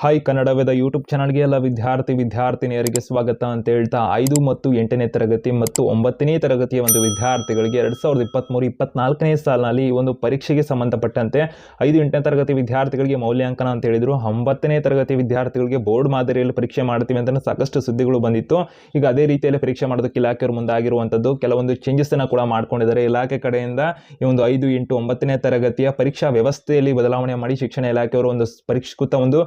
Hi Kannada Veda YouTube ಚಾನಲ್ಗೆ ಎಲ್ಲ ವಿದ್ಯಾರ್ಥಿ, ವಿದ್ಯಾರ್ಥಿನಿಯರಿಗೆ ಸ್ವಾಗತ ಅಂತ ಹೇಳ್ತಾ ಐದು ಮತ್ತು ಎಂಟನೇ ತರಗತಿ ಮತ್ತು ಒಂಬತ್ತನೇ ತರಗತಿಯ ಒಂದು ವಿದ್ಯಾರ್ಥಿಗಳಿಗೆ ಎರಡು ಸಾವಿರದ ಇಪ್ಪತ್ತ್ಮೂರು ಇಪ್ಪತ್ನಾಲ್ಕನೇ ಸಾಲಿನಲ್ಲಿ ಈ ಒಂದು ಪರೀಕ್ಷೆಗೆ ಸಂಬಂಧಪಟ್ಟಂತೆ ಐದು, ಎಂಟನೇ ತರಗತಿ ವಿದ್ಯಾರ್ಥಿಗಳಿಗೆ ಮೌಲ್ಯಾಂಕನ ಅಂತ ಹೇಳಿದರು. ಒಂಬತ್ತನೇ ತರಗತಿ ವಿದ್ಯಾರ್ಥಿಗಳಿಗೆ ಬೋರ್ಡ್ ಮಾದರಿಯಲ್ಲಿ ಪರೀಕ್ಷೆ ಮಾಡ್ತೀವಿ ಅಂತ ಸಾಕಷ್ಟು ಸುದ್ದಿಗಳು ಬಂದಿತ್ತು. ಈಗ ಅದೇ ರೀತಿಯಲ್ಲಿ ಪರೀಕ್ಷೆ ಮಾಡೋದಕ್ಕೆ ಇಲಾಖೆಯವರು ಮುಂದಾಗಿರುವಂಥದ್ದು ಕೆಲವೊಂದು ಚೇಂಜಸ್ಸನ್ನು ಕೂಡ ಮಾಡ್ಕೊಂಡಿದ್ದಾರೆ. ಇಲಾಖೆ ಕಡೆಯಿಂದ ಈ ಒಂದು ಐದು, ಎಂಟು, ಒಂಬತ್ತನೇ ತರಗತಿಯ ಪರೀಕ್ಷಾ ವ್ಯವಸ್ಥೆಯಲ್ಲಿ ಬದಲಾವಣೆ ಮಾಡಿ ಶಿಕ್ಷಣ ಇಲಾಖೆಯವರು ಒಂದು ಪರಿಷ್ಕೃತ ಒಂದು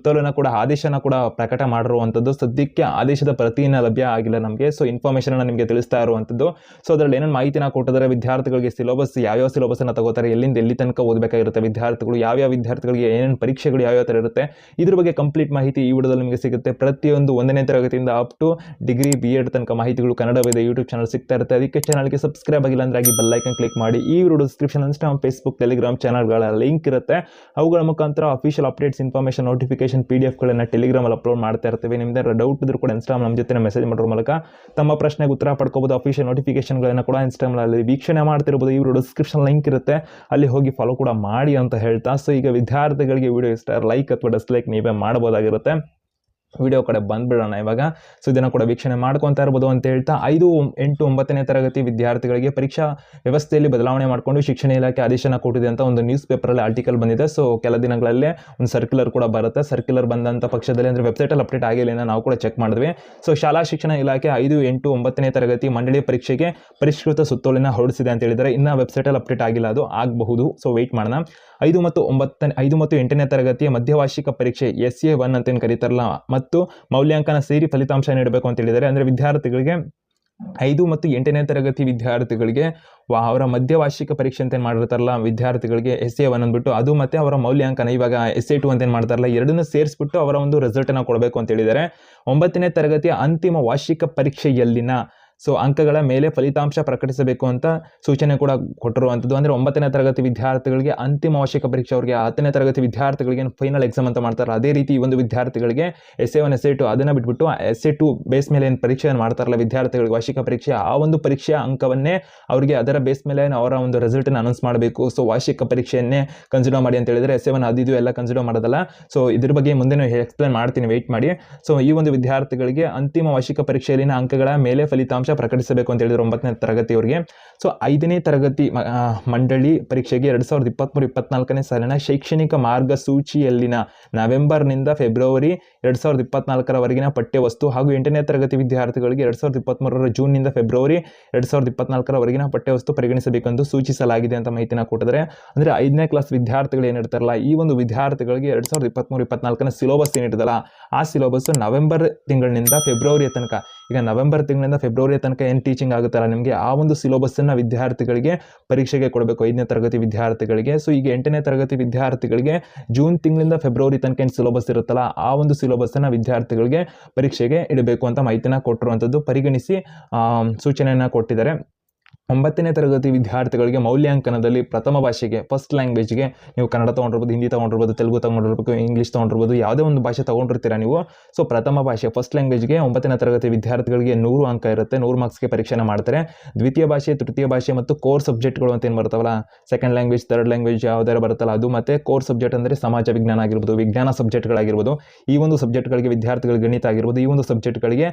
ಸುತ್ತೋಲೆನ ಕೂಡ, ಆದೇಶನ ಕೂಡ ಪ್ರಕಟ ಮಾಡಿರುವಂಥದ್ದು. ಸದ್ಯಕ್ಕೆ ಆದೇಶದ ಪ್ರತಿಯನ್ನು ಲಭ್ಯ ಆಗಿಲ್ಲ ನಮಗೆ. ಸೊ ಇನ್ಫಾರ್ಮೇಷನ್ ನಿಮಗೆ ತಿಳಿಸ್ತಾ ಇರುವಂಥದ್ದು. ಸೊ ಅದರಲ್ಲಿ ಏನೇನು ಮಾಹಿತಿನ ಕೊಟ್ಟಿದ್ದಾರೆ, ವಿದ್ಯಾರ್ಥಿಗಳಿಗೆ ಸಿಲೆಬಸ್ ಯಾವ್ಯಾವ ಸಿಲೆಬಸ್ಸನ್ನು ತಗೋತಾರೆ, ಎಲ್ಲಿಂದ, ಎಲ್ಲಿ ತನಕ ಓದಬೇಕಾಗಿರುತ್ತೆ, ವಿದ್ಯಾರ್ಥಿಗಳು, ಯಾವ್ಯಾವ ವಿದ್ಯಾರ್ಥಿಗಳಿಗೆ ಏನೇನು ಪರೀಕ್ಷೆಗಳು ಯಾವ್ಯಾವ ಥರ ಇರುತ್ತೆ, ಇದ್ರ ಬಗ್ಗೆ ಕಂಪ್ಲೀಟ್ ಮಾಹಿತಿ ಈ ವಿಡಿಯೋದಲ್ಲಿ ನಿಮಗೆ ಸಿಗುತ್ತೆ. ಪ್ರತಿಯೊಂದು ಒಂದನೇ ತರಗತಿಯಿಂದ up to degree B Ed ತನಕ ಮಾಹಿತಿಗಳು ಕನ್ನಡವಿದೆ ಯೂಟ್ಯೂಬ್ ಚಾನಲ್ ಸಿಗ್ತಾ ಇರುತ್ತೆ. ಅದಕ್ಕೆ ಚಾನಲ್ಗೆ ಸಬ್ಸ್ಕ್ರೈಬ್ ಆಗಿಲ್ಲ ಅಂದ್ರೆ ಆಗಿ ಬೆಲ್ಲೈಕನ್ ಕ್ಲಿಕ್ ಮಾಡಿ. ಈ video description Instagram Facebook Telegram ಚಾನಲ್ಗಳ ಲಿಂಕ್ ಇರುತ್ತೆ. ಅವುಗಳ ಮುಖಾಂತರ official updates information notification P D ಎಫ್ಗಳನ್ನು ಟೆಲಿಗ್ರಾಮಲ್ಲಿ ಅಪ್ಲೋಡ್ ಮಾಡ್ತಾ ಇರ್ತೀವಿ. ನಿಮ್ದು ಡೌಟ್ ಇದ್ರೂ ಕೂಡ ಇನ್ಸ್ಟಾಗ್ರಾಮ್ ನಮ್ಮ ಜೊತೆ ಮೆಸೇಜ್ ಮಾಡೋ ಮೂಲಕ ತಮ್ಮ ಪ್ರಶ್ನೆಗೆ ಉತ್ತರ ಪಡ್ಕೋಬೋದು. ಅಫಿಷಿಯಲ್ ನೋಟಿಫಿಕೇಶನ್ಗಳನ್ನು ಕೂಡ ಇನ್ಸ್ಟಾಗ್ರಾಮಲ್ಲಿ ವೀಕ್ಷಣೆ ಮಾಡ್ತಿರ್ಬೋದು. ಇವರು ಡಿಸ್ಕ್ರಿಪ್ಷನ್ ಲಿಂಕ್ ಇರುತ್ತೆ. ಅಲ್ಲಿ ಹೋಗಿ ಫಾಲೋ ಕೂಡ ಮಾಡಿ ಅಂತ ಹೇಳ್ತಾ. ಸೊ ಈಗ ವಿದ್ಯಾರ್ಥಿಗಳಿಗೆ ವಿಡಿಯೋ ಇಷ್ಟ ಲೈಕ್ ಅಥವಾ ಡಿಸ್ಲೈಕ್ ನೀವೇ ಮಾಡ್ಬೋದಾಗಿರುತ್ತೆ. ವಿಡಿಯೋ ಕಡೆ ಬಂದ್ಬಿಡೋಣ. ಇವಾಗ ಸೊ ಇದನ್ನು ಕೂಡ ವೀಕ್ಷಣೆ ಮಾಡ್ಕೊತಾ ಇರ್ಬೋದು ಅಂತ ಹೇಳ್ತಾ ಐದು ಎಂಟು ಒಂಬತ್ತನೇ ತರಗತಿ ವಿದ್ಯಾರ್ಥಿಗಳಿಗೆ ಪರೀಕ್ಷಾ ವ್ಯವಸ್ಥೆಯಲ್ಲಿ ಬದಲಾವಣೆ ಮಾಡಿಕೊಂಡು ಶಿಕ್ಷಣ ಇಲಾಖೆ ಆದೇಶನ ಕೊಟ್ಟಿದೆ ಅಂತ ಒಂದು ನ್ಯೂಸ್ ಪೇಪರಲ್ಲಿ ಆರ್ಟಿಕಲ್ ಬಂದಿದೆ. ಸೊ ಕೆಲ ದಿನಗಳಲ್ಲೇ ಒಂದು ಸರ್ಕ್ಯುಲರ್ ಕೂಡ ಬರುತ್ತೆ. ಸರ್ಕ್ಯುಲರ್ ಬಂದಂಥ ಪಕ್ಷದಲ್ಲಿ ಅಂದರೆ ವೆಬ್ಸೈಟಲ್ಲಿ ಅಪ್ಡೇಟ್ ಆಗಿಲ್ಲ. ನಾವು ಕೂಡ ಚೆಕ್ ಮಾಡಿದ್ವಿ. ಸೊ ಶಾಲಾ ಶಿಕ್ಷಣ ಇಲಾಖೆ ಐದು ಎಂಟು ಒಂಬತ್ತನೇ ತರಗತಿ ಮಂಡಳಿ ಪರೀಕ್ಷೆಗೆ ಪರಿಷ್ಕೃತ ಸುತ್ತೋಲಿನ ಹೊರಡಿಸಿದೆ ಅಂತ ಹೇಳಿದರೆ ಇನ್ನೂ ವೆಬ್ಸೈಟಲ್ಲಿ ಅಪ್ಡೇಟ್ ಆಗಿಲ್ಲ. ಅದು ಆಗಬಹುದು. ಸೊ ವೆಯ್ಟ್ ಮಾಡೋಣ. ಐದು ಮತ್ತು ಒಂಬತ್ತನೇ, ಐದು ಮತ್ತು ಎಂಟನೇ ತರಗತಿಯ ಮಧ್ಯವಾರ್ಷಿಕ ಪರೀಕ್ಷೆ ಎಸ್ ಎ ಒನ್ ಅಂತೇನು ಕರೀತಾರಲ್ಲ? ಮತ್ತು ಮೌಲ್ಯಾಂಕನ ಸೇರಿ ಫಲಿತಾಂಶ ನೀಡಬೇಕು ಅಂತ ಹೇಳಿದ್ದಾರೆ. ಅಂದರೆ ವಿದ್ಯಾರ್ಥಿಗಳಿಗೆ ಐದು ಮತ್ತು ಎಂಟನೇ ತರಗತಿ ವಿದ್ಯಾರ್ಥಿಗಳಿಗೆ ಅವರ ಮಧ್ಯವಾರ್ಷಿಕ ಪರೀಕ್ಷೆ ಅಂತ ಏನು ಮಾಡಿರ್ತಾರಲ್ಲ, ವಿದ್ಯಾರ್ಥಿಗಳಿಗೆ ಎಸ್ ಎ ಒನ್ ಅಂದ್ಬಿಟ್ಟು ಅದು ಮತ್ತು ಅವರ ಮೌಲ್ಯಾಂಕನ, ಇವಾಗ ಎಸ್ ಎ ಟು ಅಂತ ಏನು ಮಾಡ್ತಾರಲ್ಲ, ಎರಡನ್ನೂ ಸೇರಿಸ್ಬಿಟ್ಟು ಅವರ ಒಂದು ರಿಸಲ್ಟನ್ನು ಕೊಡಬೇಕು ಅಂತ ಹೇಳಿದ್ದಾರೆ. ಒಂಬತ್ತನೇ ತರಗತಿಯ ಅಂತಿಮ ವಾರ್ಷಿಕ ಪರೀಕ್ಷೆಯಲ್ಲಿನ ಸೊ ಅಂಕಗಳ ಮೇಲೆ ಫಲಿತಾಂಶ ಪ್ರಕಟಿಸಬೇಕು ಅಂತ ಸೂಚನೆ ಕೂಡ ಕೊಟ್ಟಿರುವಂಥದ್ದು. ಅಂದರೆ ಒಂಬತ್ತನೇ ತರಗತಿ ವಿದ್ಯಾರ್ಥಿಗಳಿಗೆ ಅಂತಿಮ ಅವಶ್ಯಕ ಪರೀಕ್ಷೆ ಅವರಿಗೆ ಹತ್ತನೇ ತರಗತಿ ವಿದ್ಯಾರ್ಥಿಗಳಿಗೆ ಫೈನಲ್ ಎಕ್ಸಾಮ್ ಅಂತ ಮಾಡ್ತಾರೆ. ಅದೇ ರೀತಿ ಈ ಒಂದು ವಿದ್ಯಾರ್ಥಿಗಳಿಗೆ S A one S A two ಅದನ್ನು ಬಿಟ್ಬಿಟ್ಟು ಎಸ್ ಎ ಟು ಬೇಸ್ ಮೇಲೆ ಏನು ಪರೀಕ್ಷೆಯನ್ನು ಮಾಡ್ತಾರಲ್ಲ ವಿದ್ಯಾರ್ಥಿಗಳಿಗೆ ವಾರ್ಷಿಕ ಪರೀಕ್ಷೆ, ಆ ಒಂದು ಪರೀಕ್ಷೆಯ ಅಂಕವನ್ನೇ ಅವರಿಗೆ ಅದರ ಬೇಸ್ ಮೇಲೆ ಅವರ ಒಂದು ರಿಸಲ್ಟನ್ನು ಅನೌನ್ಸ್ ಮಾಡಬೇಕು. ಸೊ ವಾರ್ಷಿಕ ಪರೀಕ್ಷೆಯನ್ನೇ ಕನ್ಸಿಡರ್ ಮಾಡಿ ಅಂತ ಹೇಳಿದರೆ ಎಸ್ ಎ ಒನ್ ಅದು ಇದು ಎಲ್ಲ ಕನ್ಸಿಡರ್ ಮಾಡೋದಲ್ಲ. ಸೊ ಇದ್ರ ಬಗ್ಗೆ ಮುಂದೆ ಎಕ್ಸ್ಪ್ಲೇನ್ ಮಾಡ್ತೀನಿ ವೆಯ್ಟ್ ಮಾಡಿ. ಸೊ ಈ ಒಂದು ವಿದ್ಯಾರ್ಥಿಗಳಿಗೆ ಅಂತಿಮ ವಾರ್ಷಿಕ ಪರೀಕ್ಷೆಯಲ್ಲಿನ ಅಂಕಗಳ ಮೇಲೆ ಫಲಿತಾಂಶ ಪ್ರಕಟಿಸಬೇಕು ಅಂತ ಹೇಳಿದ್ರು ಒಂಬತ್ತನೇ ತರಗತಿಯವರಿಗೆ. ಸೊ ಐದನೇ ತರಗತಿ ಮಂಡಳಿ ಪರೀಕ್ಷೆಗೆ ಎರಡು ಸಾವಿರದ ಇಪ್ಪತ್ತ್ಮೂರು ಇಪ್ಪತ್ನಾಲ್ಕನೇ ಸಾಲಿನ ಶೈಕ್ಷಣಿಕ ಮಾರ್ಗಸೂಚಿಯಲ್ಲಿನ ನವೆಂಬರ್ನಿಂದ ಫೆಬ್ರವರಿ ಎರಡು ಸಾವಿರದ ಇಪ್ಪತ್ನಾಲ್ಕರವರೆಗಿನ ಪಠ್ಯವಸ್ತು ಹಾಗೂ ಎಂಟನೇ ತರಗತಿ ವಿದ್ಯಾರ್ಥಿಗಳಿಗೆ ಎರಡು ಸಾವಿರದ ಇಪ್ಪತ್ತ್ಮೂರರ ಜೂನ್ನಿಂದ ಫೆಬ್ರವರಿ ಎರಡು ಸಾವಿರದ ಇಪ್ಪತ್ನಾಲ್ಕರವರೆಗಿನ ಪಠ್ಯವಸ್ತು ಪರಿಗಣಿಸಬೇಕೆಂದು ಸೂಚಿಸಲಾಗಿದೆ ಅಂತ ಮಾಹಿತಿನ ಕೊಟ್ಟಿದ್ದಾರೆ. ಅಂದರೆ ಐದನೇ ಕ್ಲಾಸ್ ವಿದ್ಯಾರ್ಥಿಗಳು ಏನಿರ್ತಾರಲ್ಲ ಈ ಒಂದು ವಿದ್ಯಾರ್ಥಿಗಳಿಗೆ ಎರಡು ಸಾವಿರದ ಇಪ್ಪತ್ತ್ಮೂರು ಇಪ್ಪತ್ನಾಲ್ಕನ ಸಿಲೋಬಸ್ ಏನಿರ್ತದಲ್ಲ ಆ ಸಿಲೋಬಸ್ ನವೆಂಬರ್ ತಿಂಗಳಿನಿಂದ ಫೆಬ್ರವರಿಯ ತನಕ. ಈಗ ನವೆಂಬರ್ ತಿಂಗಳಿಂದ ಫೆಬ್ರವರಿಯ ತನಕ ಏನು ಟೀಚಿಂಗ್ ಆಗುತ್ತಲ್ಲ, ನಿಮಗೆ ಆ ಒಂದು ಸಿಲೆಬಸ್ಸನ್ನು ವಿದ್ಯಾರ್ಥಿಗಳಿಗೆ ಪರೀಕ್ಷೆಗೆ ಕೊಡಬೇಕು. ಐದನೇ ತರಗತಿ ವಿದ್ಯಾರ್ಥಿಗಳಿಗೆ. ಸೊ ಈಗ ಎಂಟನೇ ತರಗತಿ ವಿದ್ಯಾರ್ಥಿಗಳಿಗೆ ಜೂನ್ ತಿಂಗಳಿಂದ ಫೆಬ್ರವರಿ ತನಕ ಏನು ಸಿಲೆಬಸ್ ಇರುತ್ತಲ್ಲ, ಆ ಒಂದು ಸಿಲೆಬಸ್ಸನ್ನು ವಿದ್ಯಾರ್ಥಿಗಳಿಗೆ ಪರೀಕ್ಷೆಗೆ ಇಡಬೇಕು ಅಂತ ಮಾಹಿತಿನ ಕೊಟ್ಟಿರುವಂಥದ್ದು ಪರಿಗಣಿಸಿ ಸೂಚನೆಯನ್ನು ಕೊಟ್ಟಿದ್ದಾರೆ. ಒಂಬತ್ತನೇ ತರಗತಿ ವಿದ್ಯಾರ್ಥಿಗಳಿಗೆ ಮೌಲ್ಯಾಂಕನದಲ್ಲಿ ಪ್ರಥಮ ಭಾಷೆಗೆ ಫಸ್ಟ್ ಲ್ಯಾಂಗ್ವೇಜ್ಗೆ ನೀವು ಕನ್ನಡ ತೊಗೊಂಡಿರ್ಬೋದು, ಹಿಂದಿ ತೊಗೊಂಡಿರ್ಬೋದು, ತೆಲುಗು ತೊಗೊಂಡಿರ್ಬೇಕು ಇಂಗ್ಲೀಷ್ ತೊಗೊಂಡಿರ್ಬೋದು, ಯಾವುದೇ ಒಂದು ಭಾಷೆ ತೊಗೊಂಡಿರ್ತೀರ ನೀವು? ಸೊ ಪ್ರಥಮ ಭಾಷೆ ಫಸ್ಟ್ ಲ್ಯಾಂಗ್ವೇಜ್ಗೆ ಒಂಬತ್ತನೇ ತರಗತಿ ವಿದ್ಯಾರ್ಥಿಗಳಿಗೆ ನೂರು ಅಂಕ ಇರುತ್ತೆ, ನೂರು ಮಾರ್ಕ್ಸ್ಗೆ ಪರೀಕ್ಷೆನ ಮಾಡ್ತಾರೆ. ದ್ವಿತೀಯ ಭಾಷೆ, ತೃತೀಯ ಭಾಷೆ ಮತ್ತು ಕೋರ್ ಸಬ್ಜೆಕ್ಟ್ಗಳು ಅಂತ ಏನು ಬರ್ತಾವಲ್ಲ ಸೆಕೆಂಡ್ ಲ್ಯಾಂಗ್ವೇಜ್ ಥರ್ಡ್ ಲ್ಯಾಂಗ್ವೇಜ್ ಯಾವ್ದಾರು ಬರುತ್ತಲ್ಲ, ಅದು ಮತ್ತು ಕೋರ್ ಸಬ್ಜೆಕ್ಟ್ ಅಂದರೆ ಸಮಾಜ ವಿಜ್ಞಾನ ಆಗಿರ್ಬೋದು, ವಿಜ್ಞಾನ ಸಬ್ಜೆಕ್ಟ್ಗಳಾಗಿರ್ಬೋದು ಈ ಒಂದು ಸಬ್ಜೆಕ್ಟ್ಗಳಿಗೆ ವಿದ್ಯಾರ್ಥಿಗಳಿಗೆ ಗಣಿತ ಆಗಿರ್ಬೋದು, ಈ ಒಂದು ಸಬ್ಜೆಕ್ಟ್ಗಳಿಗೆ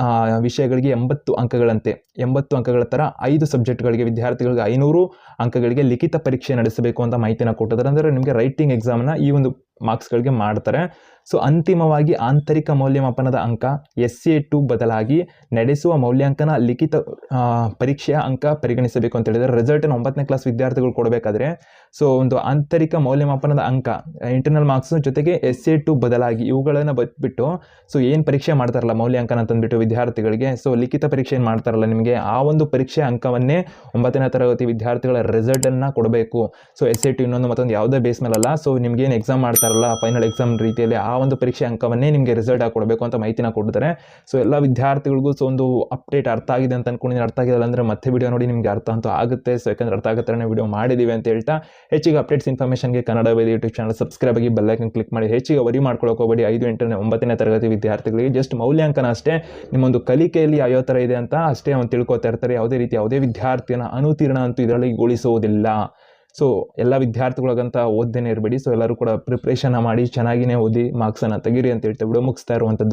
ಆ, ವಿಷಯಗಳಿಗೆ ಎಂಬತ್ತು ಅಂಕಗಳಂತೆ. ಎಂಬತ್ತು ಅಂಕಗಳ ಥರ ಐದು ಸಬ್ಜೆಕ್ಟ್ಗಳಿಗೆ ವಿದ್ಯಾರ್ಥಿಗಳಿಗೆ ಐನೂರು ಅಂಕಗಳಿಗೆ ಲಿಖಿತ ಪರೀಕ್ಷೆ ನಡೆಸಬೇಕು ಅಂತ ಮಾಹಿತಿನ ಕೊಟ್ಟಿದ್ದಾರೆ. ಅಂದರೆ ನಿಮಗೆ ರೈಟಿಂಗ್ ಎಕ್ಸಾಮ್ನ ಈ ಒಂದು ಮಾರ್ಕ್ಸ್ಗಳಿಗೆ ಮಾಡ್ತಾರೆ. ಸೊ, ಅಂತಿಮವಾಗಿ ಆಂತರಿಕ ಮೌಲ್ಯಮಾಪನದ ಅಂಕ ಎಸ್ ಎ ಟು ಬದಲಾಗಿ ನಡೆಸುವ ಮೌಲ್ಯಾಂಕನ ಲಿಖಿತ ಪರೀಕ್ಷೆಯ ಅಂಕ ಪರಿಗಣಿಸಬೇಕು ಅಂತ ಹೇಳಿದರೆ ರಿಸಲ್ಟನ್ನು ಒಂಬತ್ತನೇ ಕ್ಲಾಸ್ ವಿದ್ಯಾರ್ಥಿಗಳು ಕೊಡಬೇಕಾದ್ರೆ, ಸೊ, ಒಂದು ಆಂತರಿಕ ಮೌಲ್ಯಮಾಪನದ ಅಂಕ ಇಂಟರ್ನಲ್ ಮಾರ್ಕ್ಸ್ ಜೊತೆಗೆ ಎಸ್ ಎ ಟು ಬದಲಾಗಿ ಇವುಗಳನ್ನು ಬದ್ಬಿಟ್ಟು, ಸೊ, ಏನು ಪರೀಕ್ಷೆ ಮಾಡ್ತಾರಲ್ಲ ಮೌಲ್ಯಾಂಕನ ಅಂತಂದ್ಬಿಟ್ಟು ವಿದ್ಯಾರ್ಥಿಗಳಿಗೆ, ಸೊ, ಲಿಖಿತ ಪರೀಕ್ಷೆ ಏನು ಮಾಡ್ತಾರಲ್ಲ ನಿಮಗೆ, ಆ ಒಂದು ಪರೀಕ್ಷೆ ಅಂಕವನ್ನೇ ಒಂಬತ್ತನೇ ತರಗತಿ ವಿದ್ಯಾರ್ಥಿಗಳ ರಿಸಲ್ಟನ್ನು ಕೊಡಬೇಕು. ಸೊ ಎಸ್ ಎ ಟು ಇನ್ನೊಂದು ಮತ್ತೊಂದು ಯಾವುದೇ ಬೇಸ್ ಮೇಲಲ್ಲ, ಸೊ ನಿಮ್ಗೆ ಏನು ಎಕ್ಸಾಮ್ ಮಾಡ್ತಾರಲ್ಲ ಫೈನಲ್ ಎಕ್ಸಾಮ್ ರೀತಿಯಲ್ಲಿ ಆ ಒಂದು ಪರೀಕ್ಷೆ ಅಂಕವನ್ನೇ ನಿಮಗೆ ರಿಸಲ್ಟ್ ಆಗಿ ಕೊಡಬೇಕು ಅಂತ ಮಾಹಿತಿನ ಕೊಡ್ತಾರೆ ಸೊ ಎಲ್ಲ ವಿದ್ಯಾರ್ಥಿಗಳಿಗೂ ಸೊ ಒಂದು ಅಪ್ಡೇಟ್ ಅರ್ಥ ಆಗಿದೆ ಅಂತ ಅನ್ಕೊಂಡಿದ್ದೀನಿ ಅರ್ಥ ಆಗಿಲ್ಲ ಅಂದರೆ ಮತ್ತೆ ವಿಡಿಯೋ ನೋಡಿ ನಿಮಗೆ ಅರ್ಥ ಅಂತೂ ಆಗುತ್ತೆ. ಸೊ ಯಾಕಂದ್ರೆ ಅರ್ಥ ಆಗುತ್ತೆ ವಿಡಿಯೋ ಮಾಡಿದ್ದೀವಿ ಅಂತ ಹೇಳ್ತಾ, ಹೆಚ್ಚಿಗೆ updates ಇನ್ಫಾರ್ಮೇಷನ್ಗೆ Kannada Vedi YouTube channel subscribe ಆಗಿ ಬೆಲ್ಲೈಕನ್ ಕ್ಲಿಕ್ ಮಾಡಿ. ಹೆಚ್ಚಿಗೆ ವರಿ ಹೋಗಬೇಡಿ. ಐದು ಎಂಟನೇ ಒಂಬತ್ತನೇ ತರಗತಿ ವಿದ್ಯಾರ್ಥಿಗಳಿಗೆ ಜಸ್ಟ್ ಮೌಲ್ಯಾಂಕನ ಅಷ್ಟೇ. ನಿಮ್ಮೊಂದು ಕಲಿಕೆಯಲ್ಲಿ ಯಾವ ಥರ ಇದೆ ಅಂತ ಅಷ್ಟೇ ಅವ್ನು ತಿಳ್ಕೊತಾ ಇರ್ತಾರೆ. ಯಾವುದೇ ರೀತಿ ಯಾವುದೇ ವಿದ್ಯಾರ್ಥಿಯನ್ನು ಅನುತೀರ್ಣ ಅಂತೂ ಇದರಲ್ಲಿ ಗೊಳಿಸುವುದಿಲ್ಲ ಸೊ ಎಲ್ಲ ವಿದ್ಯಾರ್ಥಿಗಳಿಗಂತ ಓದ್ದೇನೆ ಇರಬೇಡಿ. ಸೊ ಎಲ್ಲರೂ ಕೂಡ ಪ್ರಿಪ್ರೇಷನ್ ಮಾಡಿ ಚೆನ್ನಾಗಿನೇ ಓದಿ ಮಾರ್ಕ್ಸನ್ನು ತೆಗೀರಿ ಅಂತ ಹೇಳ್ತೇವೆ ವಿಡಿಯೋ ಮುಗಿಸ್ತಾ ಇರುವಂಥದ್ದು